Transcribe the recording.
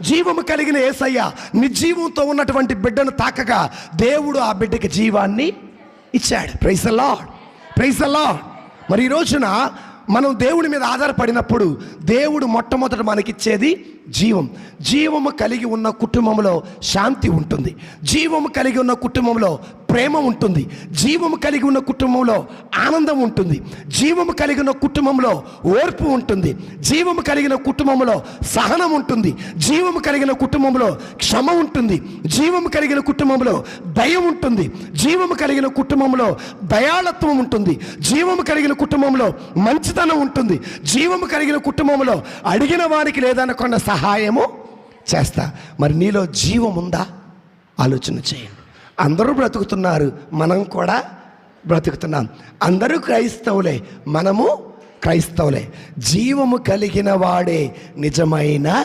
జీవము కలిగిన ఏసయ్య నిర్జీవంతో ఉన్నటువంటి బిడ్డను తాకగా దేవుడు ఆ బిడ్డకి జీవాన్ని ఇచ్చాడు. ప్రైస్ లాడ్ ప్రైస్ లాడ్ మరి ఈ రోజున మనం దేవుడి మీద ఆధారపడినప్పుడు దేవుడు మొట్టమొదట మనకిచ్చేది జీవం. జీవము కలిగి ఉన్న కుటుంబంలో శాంతి ఉంటుంది. జీవము కలిగి ఉన్న కుటుంబంలో ప్రేమ ఉంటుంది. జీవము కలిగి ఉన్న కుటుంబంలో ఆనందం ఉంటుంది. జీవము కలిగిన కుటుంబంలో ఓర్పు ఉంటుంది. జీవము కలిగిన కుటుంబంలో సహనం ఉంటుంది. జీవము కలిగిన కుటుంబంలో క్షమ ఉంటుంది. జీవము కలిగిన కుటుంబంలో దయ ఉంటుంది. జీవము కలిగిన కుటుంబంలో దయాళత్వం ఉంటుంది. జీవము కలిగిన కుటుంబంలో మంచితనం ఉంటుంది. జీవము కలిగిన కుటుంబంలో అడిగిన వారికి లేదనకుండా సహాయము చేస్తా. మరి నీలో జీవం ఉందా? ఆలోచన చేయండి. అందరూ బ్రతుకుతున్నారు మనం కూడా బ్రతుకుతున్నాం. అందరూ క్రైస్తవులే మనము క్రైస్తవులే. జీవము కలిగిన వాడే నిజమైన